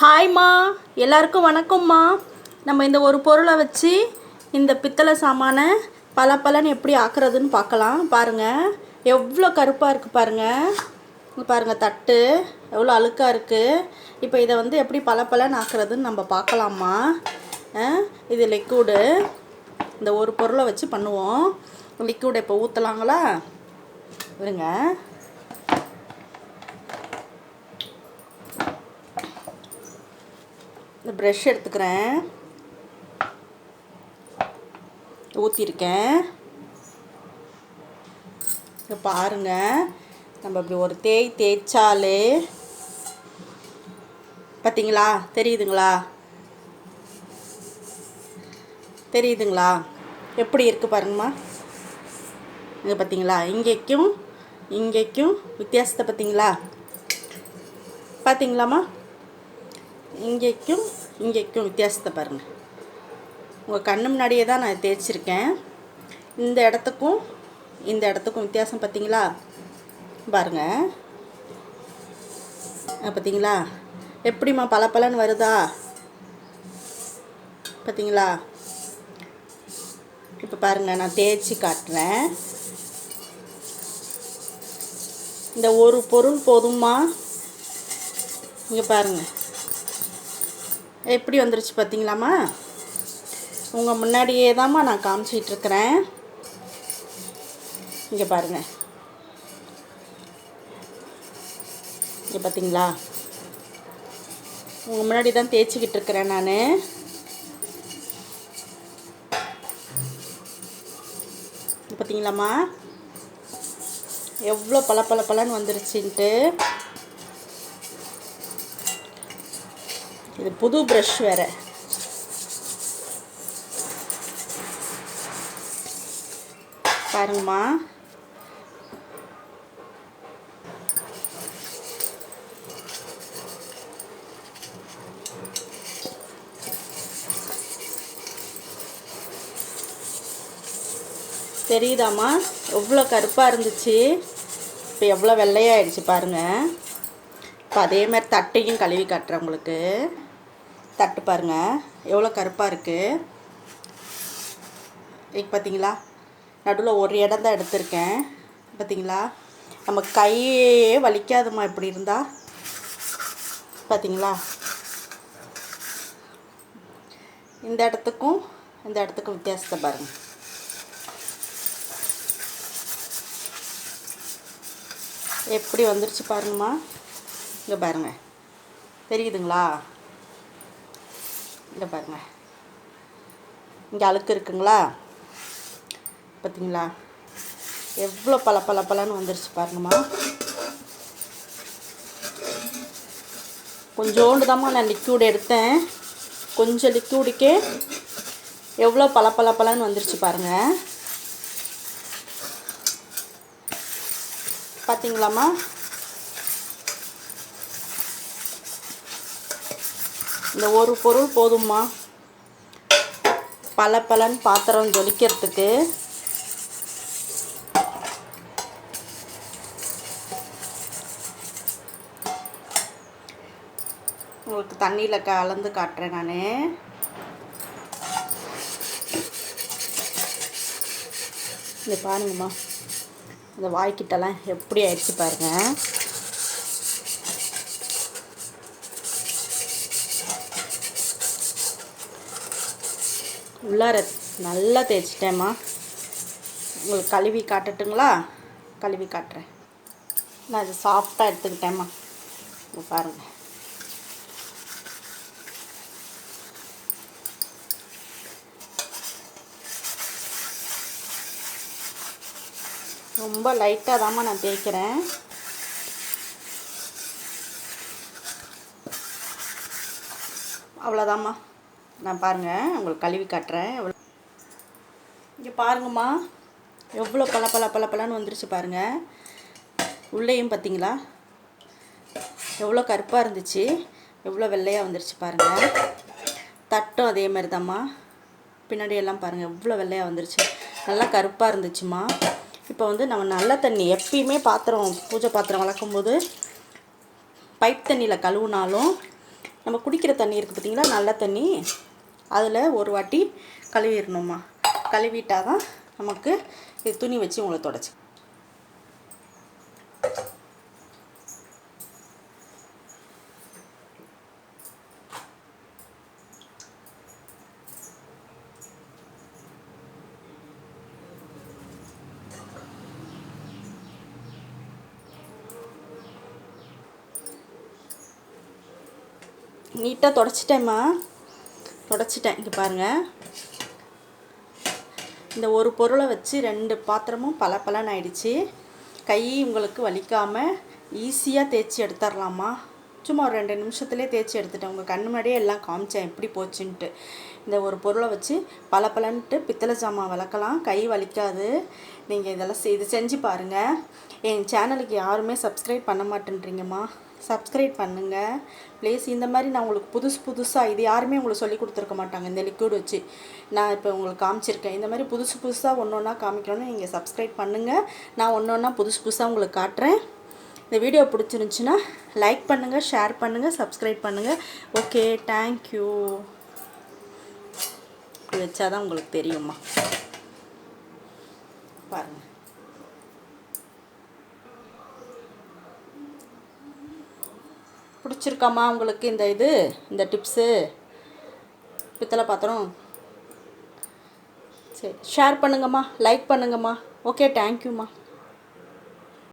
ஹாய்மா எல்லாருக்கும் வணக்கம்மா நம்ம இந்த ஒரு பொருளை வச்சு இந்த பித்தளை சாமானை பலன் எப்படி ஆக்குறதுன்னு பார்க்கலாம். பாருங்கள் எவ்வளோ கருப்பாக இருக்குது பாருங்கள் பாருங்கள் தட்டு. எவ்வளோ அழுக்காக இருக்குது இப்போ இதை வந்து எப்படி பளபளன்னு ஆக்குறதுன்னு நம்ம பார்க்கலாமா இது லிக்விடு இந்த ஒரு பொருளை வச்சு பண்ணுவோம். லிக்விட் இப்போ ஊற்றலாங்களா இருங்க. இந்த ப்ரெஷ் எடுத்துக்கிறேன். ஊற்றிருக்கேன் இப்போ பாருங்க. நம்ம இப்படி ஒரு தேய் தேய்ச்சாலே பார்த்தீங்களா தெரியுதுங்களா? தெரியுதுங்களா? எப்படி இருக்குது பாருங்கம்மா. இங்கே பார்த்தீங்களா இங்கேக்கும் இங்கேக்கும் வித்தியாசத்தை பார்த்தீங்களா பார்த்தீங்களாம்மா இங்கேக்கும் இங்கேக்கும் வித்தியாசத்தை பாருங்கள் உங்கள் கண்ணு முன்னாடியே தான் நான் தேய்ச்சிருக்கேன். இந்த இடத்துக்கும் இந்த இடத்துக்கும் வித்தியாசம் பார்த்தீங்களா பாருங்கள் பார்த்தீங்களா எப்படிம்மா பளபளன்னு வருதா? பார்த்தீங்களா இப்போ பாருங்கள் நான் தேய்ச்சி காட்டுறேன். இந்த ஒரு பொருள் போதுமா இங்கே பாருங்கள் எப்படி வந்துருச்சு பார்த்தீங்களாம்மா? உங்கள் முன்னாடியே தாம்மா நான் காமிச்சிட்ருக்கிறேன் இங்கே பாருங்கள் இங்கே பார்த்தீங்களா? உங்கள் முன்னாடி தான் தேய்ச்சிக்கிட்டு இருக்கிறேன் நான். பார்த்தீங்களாம்மா? எவ்வளோ பல பல பலன்னு வந்துருச்சுன்ட்டு. இது புது ப்ரஷ் வேறு. பாருங்கம்மா. தெரியுதாம்மா? எவ்வளோ கருப்பாக இருந்துச்சு. இப்போ எவ்வளோ வெள்ளையாயிடுச்சு பாருங்கள் இப்போ அதே மாதிரி தட்டையும் கழுவி காட்டுறேன் உங்களுக்கு. தட்டு பாருங்கள் எவ்வளோ கருப்பாக இருக்குது இப்போ பார்த்தீங்களா நடுவில் ஒரு இடம் தான் எடுத்திருக்கேன். பார்த்தீங்களா நம்ம கையே வலிக்காதுமா இப்படி இருந்தால் பார்த்தீங்களா இந்த இடத்துக்கும் இந்த இடத்துக்கும் வித்தியாசத்தை பாருங்கள் எப்படி வந்துருச்சு பாருங்கம்மா. இங்கே பாருங்கள் தெரியுதுங்களா? இங்கே பாருங்க. இங்கே அழுக்கு இருக்குங்களா? பார்த்தீங்களா எவ்வளோ பல பல பலன்னு வந்துருச்சு பாருங்கம்மா. கொஞ்சோண்டு தாம்மா நான் லிக்யூட் எடுத்தேன். கொஞ்சம் லிக்யூடுக்கே எவ்வளோ பல பல பலன்னு வந்துருச்சு பாருங்கள் பார்த்தீங்களாம்மா இந்த ஒரு பொருள் போதும்மா. பல பலன் பாத்திரம் ஜொலிக்கிறதுக்கு. உங்களுக்கு தண்ணியில் கலந்து காட்டுறேன் நான். இந்த பாருங்கம்மா. இந்த வாய்க்கிட்டலாம் எப்படி ஆயிடுச்சு பாருங்கள் உள்ளார நல்லா தேய்ச்சிட்டேம்மா. உங்களுக்கு கழுவி காட்டட்டுங்களா? கழுவி காட்டுறேன். நான் இது சாஃப்டாக எடுத்துக்கிட்டேம்மா. இங்க பாருங்கள் ரொம்ப லைட்டாக தாம்மா நான் தேய்க்கிறேன். அவ்வளோதாம்மா நான் பாருங்கள் உங்களுக்கு கழுவி காட்டுறேன். எவ்வளோ இங்கே பாருங்கம்மா. எவ்வளோ பல பல பல பலன்னு வந்துருச்சு பாருங்கள் உள்ளேயும் பார்த்தீங்களா எவ்வளோ கருப்பாக இருந்துச்சு. எவ்வளோ வெள்ளையாக வந்துருச்சு பாருங்கள் தட்டும் அதே மாதிரி தாம்மா பின்னாடி எல்லாம் பாருங்கள் எவ்வளோ வெள்ளையாக வந்துருச்சு. நல்லா கருப்பாக இருந்துச்சுமா இப்போ வந்து நம்ம நல்ல தண்ணி எப்பயுமே பாத்திரம் பூஜை பாத்திரம் வளர்க்கும்போது பைப் தண்ணியில் கழுவுனாலும் நம்ம குடிக்கிற தண்ணி இருக்குது பார்த்தீங்களா நல்ல தண்ணி. அதில் ஒரு வாட்டி கழுவிடணுமா கழுவிட்டால் தான் நமக்கு இது துணி வச்சு உங்களை தொடச்சி. நீட்டாக தொடச்சிட்டேம்மா. தொடச்சிட்டேன். இங்கே பாருங்கள் இந்த ஒரு பொருளை வச்சு ரெண்டு பாத்திரமும் பல பலன் ஆயிடுச்சு. கை உங்களுக்கு வலிக்காமல் ஈஸியாக தேய்ச்சி எடுத்துடலாமா? சும்மா ஒரு ரெண்டு நிமிஷத்துலேயே தேய்ச்சி எடுத்துட்டேன். உங்கள் கண் முன்னாடியே எல்லாம் காமிச்சேன். எப்படி போச்சுன்ட்டு. இந்த ஒரு பொருளை வச்சு பல பலன்ட்டு பித்தளை ஜாமான் விளக்கலாம் கை வலிக்காது. நீங்கள் இதெல்லாம் இது செஞ்சு பாருங்கள் என் சேனலுக்கு யாருமே சப்ஸ்கிரைப் பண்ண மாட்டேன்றீங்கம்மா. சப்ஸ்கிரைப் பண்ணுங்கள் ப்ளீஸ் இந்த மாதிரி நான் உங்களுக்கு புதுசு புதுசாக இது யாருமே உங்களுக்கு சொல்லி கொடுத்துருக்க மாட்டாங்க. இந்த லிக்விட் வச்சு நான் இப்போ உங்களுக்கு காமிச்சிருக்கேன். இந்த மாதிரி புதுசு புதுசாக ஒன்று ஒன்றா காமிக்கணும்னு நீங்கள் சப்ஸ்கிரைப் பண்ணுங்கள் நான் ஒன்று ஒன்றா புதுசு புதுசாக உங்களுக்கு காட்டுறேன். இந்த வீடியோ பிடிச்சிருந்துச்சுன்னா லைக் பண்ணுங்கள் ஷேர் பண்ணுங்கள் சப்ஸ்கிரைப் பண்ணுங்கள் ஓகே தேங்க்யூ இப்படி வச்சாதான் உங்களுக்கு தெரியுமா பாருங்கள் பிடிச்சிருக்காம்மா உங்களுக்கு இந்த இது இந்த டிப்ஸு பித்தளை பாத்திரம். சரி ஷேர் பண்ணுங்கம்மா லைக் பண்ணுங்கம்மா. ஓகே தேங்க்யூம்மா